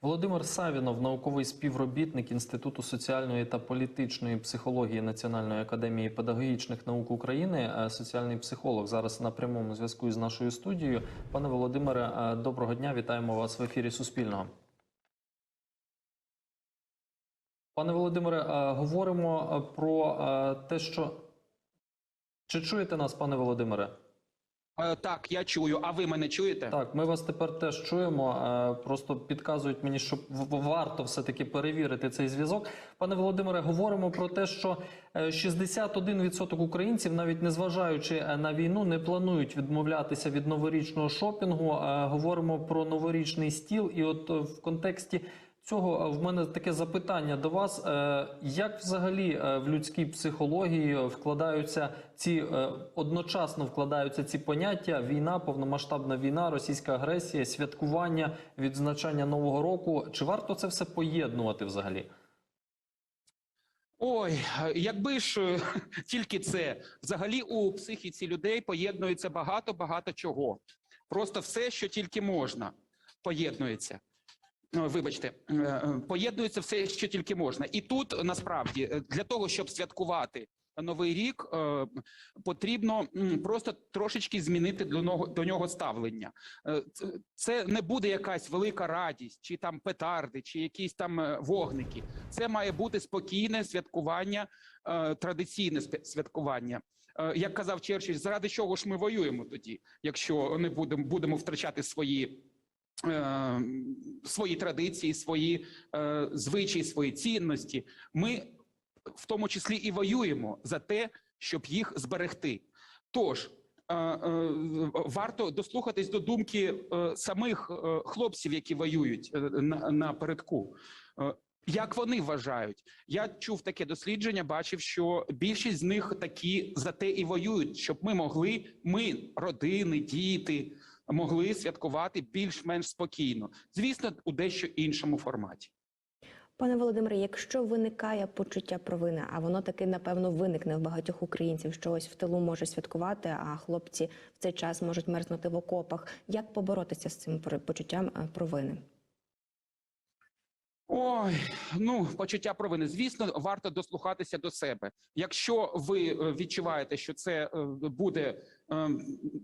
Володимир Савінов, науковий співробітник Інституту соціальної та політичної психології Національної академії педагогічних наук України, е, соціальний психолог, зараз на прямому зв'язку із нашою студією. Пане Володимире, е, доброго дня! Вітаємо вас в ефірі Суспільного. Пане Володимире, е, говоримо про те, що чи чуєте нас, пане Володимире? Е, Так, я чую. А ви мене чуєте? Так, ми вас тепер теж чуємо. е, Просто підказують мені, що варто все-таки перевірити цей зв'язок. Пане Володимире, говоримо про те, що е, 61% українців, навіть незважаючи е, на війну, не планують відмовлятися від новорічного шопінгу. Е, Говоримо про новорічний стіл, і от е, в контексті. Цього е, в мене таке запитання до вас: Е, як взагалі е, в людській психології вкладаються ці одночасно вкладаються ці поняття: війна, повномасштабна війна, російська агресія, святкування, відзначання нового року? Чи варто це все поєднувати взагалі? Ой, якби ж тільки це взагалі у психіці людей поєднується багато багато чого. Просто все, що тільки можна, поєднується. Вибачте, е, е, поєднується все, що тільки можна. І тут насправді е, для того, щоб святкувати новий рік, потрібно просто трошечки змінити до нього до нього ставлення. Це- не буде якась велика радість, чи там петарди, чи якісь там вогники. Це має бути спокійне святкування, традиційне святкування. Як казав Черчилль, заради чого ж ми воюємо тоді, якщо не будемо будемо втрачати свої. Е, Свої традиції, свої е, звичаї, свої цінності. Ми в тому числі і воюємо за те, щоб їх зберегти. Тож е, варто дослухатись до думки самих хлопців, які воюють на, на передку. Як вони вважають? Я чув таке дослідження, бачив, що більшість з них такі за те і воюють, щоб ми могли, ми, родини, діти, могли святкувати більш-менш спокійно. Звісно, у дещо іншому форматі. Пане Володимире, якщо виникає почуття провини, а воно таки напевно виникне в багатьох українців, що ось в тилу може святкувати, а хлопці в цей час можуть мерзнути в окопах. Як поборотися з цим почуттям е, провини? Ой, ну почуття провини. Звісно, варто дослухатися до себе. Якщо ви е, відчуваєте, що це е, буде е,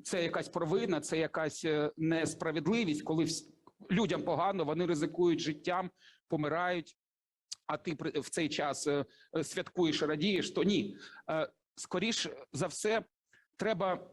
це якась провина, це якась несправедливість, коли людям погано, вони ризикують життям, помирають. А ти в цей час святкуєш, радієш, то ні. Скоріш за все, треба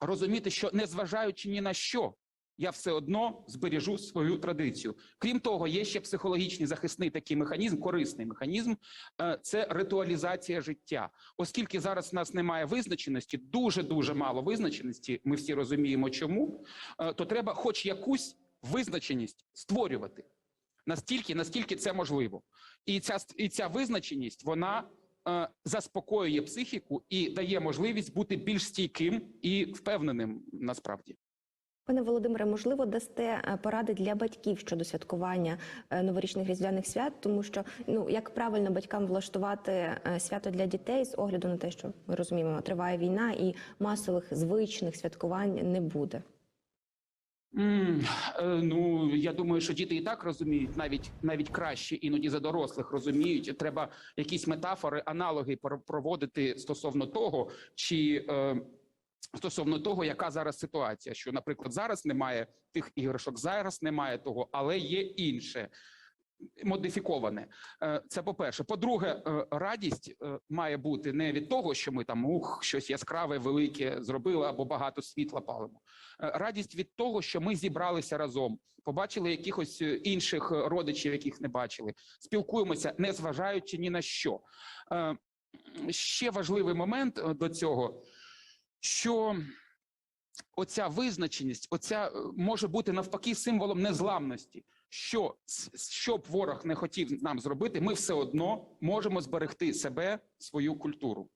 розуміти, що незважаючи ні на що, я все одно збережу свою традицію. Крім того, є ще психологічний захисний такий механізм, корисний механізм е, це ритуалізація життя. Оскільки зараз в нас немає визначеності, дуже дуже мало визначеності. Ми всі розуміємо, чому е, то треба, хоч якусь визначеність створювати настільки, наскільки це можливо, і ця і ця визначеність вона. е, Заспокоює психіку і дає можливість бути більш стійким і впевненим насправді. Пане Володимире, можливо, дасте е, поради для батьків щодо святкування е, новорічних різдвяних свят, тому що ну як правильно батькам влаштувати е, свято для дітей з огляду на те, що ми розуміємо, триває війна і масових звичних святкувань не буде. Е, ну я думаю, що діти і так розуміють, навіть навіть краще іноді за дорослих розуміють. Треба якісь метафори, аналоги проводити стосовно того, чи е, стосовно того, яка зараз ситуація. Що, наприклад, зараз немає тих іграшок, зараз немає того, але є інше. Модифіковане, Е, це по-перше. По-друге, е, радість е, має бути не від того, що ми там ух, щось яскраве, велике зробили або багато світла палимо. Радість від того, що ми зібралися разом, побачили якихось інших родичів, яких не бачили, спілкуємося, не зважаючи ні на що. Ще важливий момент до цього, що оця визначеність, оця е, може бути навпаки символом незламності. Що що б ворог не хотів нам зробити, ми все одно можемо зберегти себе, свою культуру.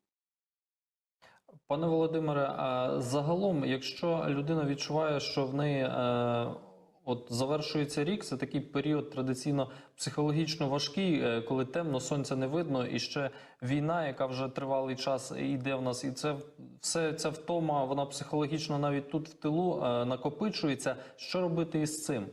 Пане Володимире, а загалом, якщо людина відчуває, що в неї е, от завершується рік, це такий період традиційно психологічно важкий, е, коли темно, сонця не видно, і ще війна, яка вже тривалий час йде в нас, і це все ця втома, вона психологічно навіть тут в тилу е, накопичується. Що робити із цим?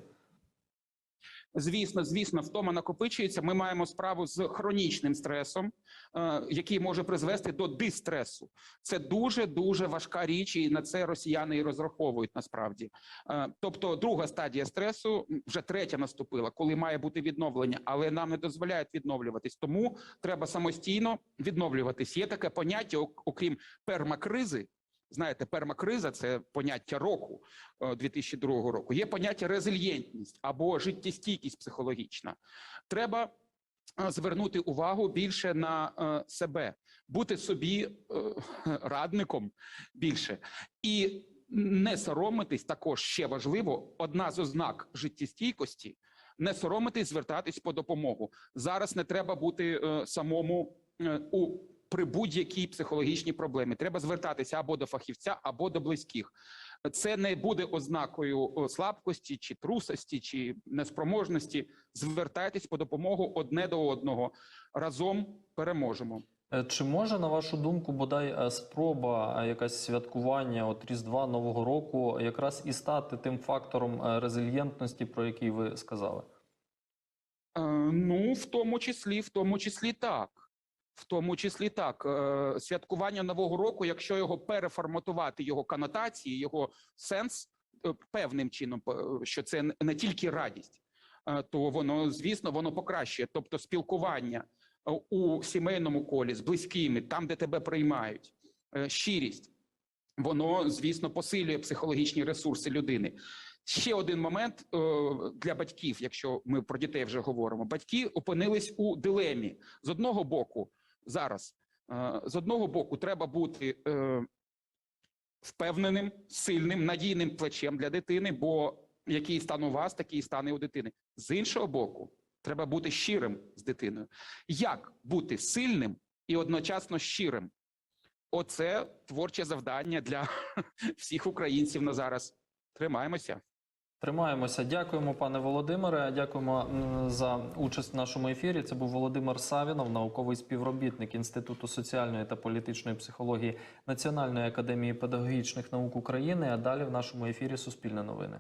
Звісно, звісно, втома накопичується. Ми маємо справу з хронічним стресом, е, який може призвести до дистресу. Це дуже дуже важка річ, і на це росіяни і розраховують насправді. Е, Тобто, друга стадія стресу вже третя наступила, коли має бути відновлення, але нам не дозволяють відновлюватись. Тому треба самостійно відновлюватись. Є таке поняття, окрім пермакризи. Знаєте, пермакриза це поняття року е, 2002 року. Є поняття резильєнтність або життєстійкість психологічна. Треба е, звернути увагу більше на е, себе, бути собі е, радником більше і не соромитись також ще важливо. Одна з ознак життєстійкості не соромитись звертатись по допомогу. Зараз не треба бути е, самому е, у при будь-якій психологічній проблемі. Треба звертатися або до фахівця, або до близьких. Це не буде ознакою слабкості, чи трусості, чи неспроможності. Звертайтесь по допомогу одне до одного. Разом переможемо. Е, Чи може, на вашу думку, бодай е, спроба е, якась святкування от Різдва Нового року якраз і стати тим фактором резильєнтності, про який ви сказали? Ну, в тому числі, в тому числі так. В тому числі так. Е, святкування Нового року, якщо його переформатувати, його конотації, його сенс е, певним чином, е, що це не- тільки радість, то воно, звісно, воно покращує. Тобто спілкування у сімейному колі з близькими, там, де тебе приймають, щирість, воно, звісно, посилює психологічні ресурси людини. Ще один момент для батьків, якщо ми про дітей вже говоримо. Батьки опинились у дилемі. З одного боку, зараз, е, з одного боку, треба бути е, впевненим, сильним, надійним плечем для дитини, бо який стан у вас, такий стан і у дитини. З іншого боку, треба бути щирим з дитиною. Як бути сильним і одночасно щирим? Оце творче завдання для всіх українців на зараз. Тримаємося. Тримаємося. Дякуємо, пане Володимире. Дякуємо за участь в нашому ефірі. Це був Володимир Савінов, науковий співробітник Інституту соціальної та політичної психології Національної академії педагогічних наук України. А далі в нашому ефірі Суспільне новини.